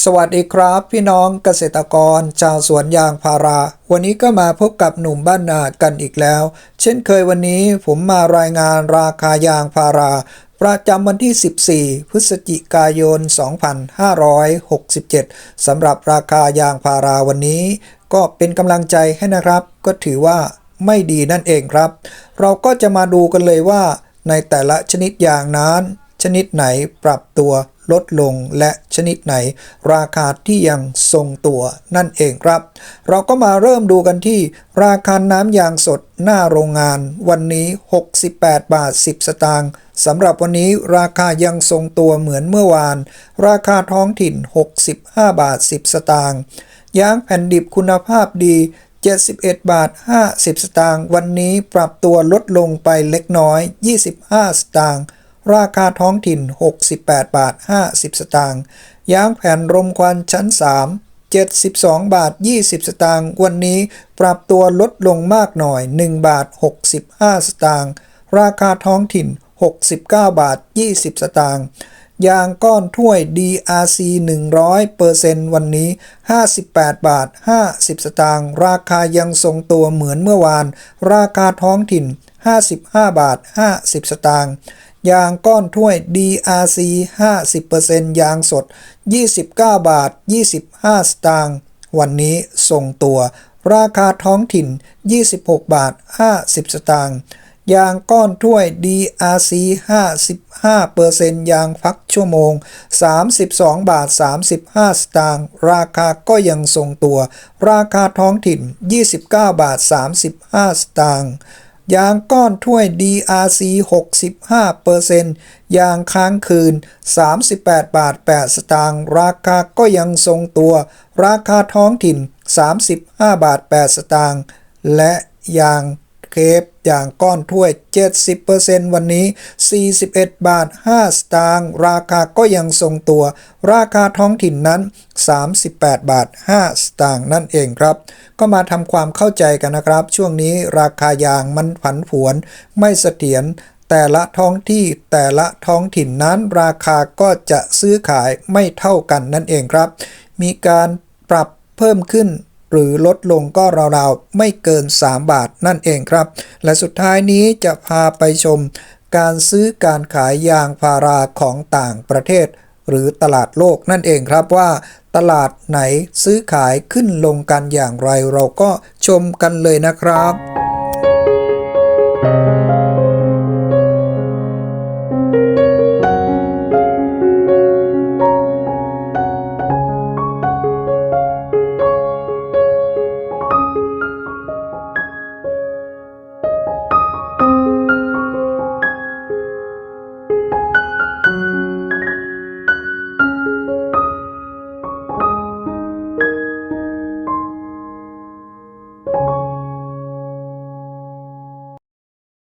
สวัสดีครับ พี่น้องเกษตรกร ชาวสวนยางพารา วันนี้ก็มาพบกับหนุ่มบ้านนากันอีกแล้ว เช่นเคยวันนี้ผมมารายงานราคายางพารา ประจำวันที่ 14 พฤศจิกายน 2567สำหรับราคายางพาราวันนี้ ก็เป็นกำลังใจให้นะครับ ก็ถือว่าไม่ดีนั่นเองครับ เราก็จะมาดูกันเลยว่าในแต่ละชนิดยางนั้น ชนิดไหนปรับตัวลดลงและชนิดไหน ราคาที่ยังทรงตัวนั่นเองครับ เราก็มาเริ่มดูกันที่ ราคาน้ำยางสดหน้าโรงงาน วันนี้ 68 บาท 10 สตางค์สำหรับวันนี้ราคายังทรงตัวเหมือนเมื่อวาน ราคาท้องถิ่น 65 บาท 10 สตางค์ยางแผ่นดิบคุณภาพดี 71 บาท 50 สตางค์วันนี้ปรับตัวลดลงไปเล็กน้อย 25 สตางค์ ราคาท้องถิ่น 68 บาท 50 สตางค์ยางแผ่นรมควันชั้น 3 72 บาท 20 สตางค์วันนี้ปรับตัวลดลงมากหน่อย 1 บาท 65 สตางค์ราคาท้องถิ่น 69 บาท 20 สตางค์ยางก้อนถ้วย DRC 100%วันนี้ 58 บาท 50 สตางค์ราคายังทรงตัวเหมือนเมื่อวาน ราคาท้องถิ่น 55 บาท 50 สตางค์ ยางก้อนถ้วย DRC 50%ยางสด 29 บาท 25 สตางค์วันนี้ส่งตัว ราคาท้องถิ่น 26 บาท 50 สตางค์ยางก้อนถ้วย DRC 55%ยางพักชั่วโมง 32 บาท 35 สตางค์ราคาก็ยังทรงตัว ราคาท้องถิ่น 29 บาท 35 สตางค์ ยางก้อนถ้วย DRC 65%ยางค้างคืน 38 บาท 8 สตางค์ราคาก็ยังทรงตัว ราคาท้องถิ่น 35 บาท 8 สตางค์และยาง เคปอย่างก้อนถ้วย 70%วันนี้ 41 บาท 5 สตางค์ราคาก็ยังทรงตัว ราคาท้องถิ่นนั้น 38 บาท 5 สตางค์นั่นเองครับ ก็มาทำความเข้าใจกันนะครับ ช่วงนี้ราคายางมันผันผวน ไม่เสถียรแต่ละท้องที่แต่ละท้องถิ่นนั้นราคาก็จะซื้อขายไม่เท่ากันนั่นเองครับ มีการปรับเพิ่มขึ้น หรือลดลงก็ราวๆไม่เกิน 3 บาทนั่นเองครับ และสุดท้ายนี้จะพาไปชม การซื้อการขายยางพาราของต่างประเทศ หรือตลาดโลกนั่นเองครับว่า ตลาดไหนซื้อขายขึ้นลงกันอย่างไรเราก็ชมกันเลยนะครับ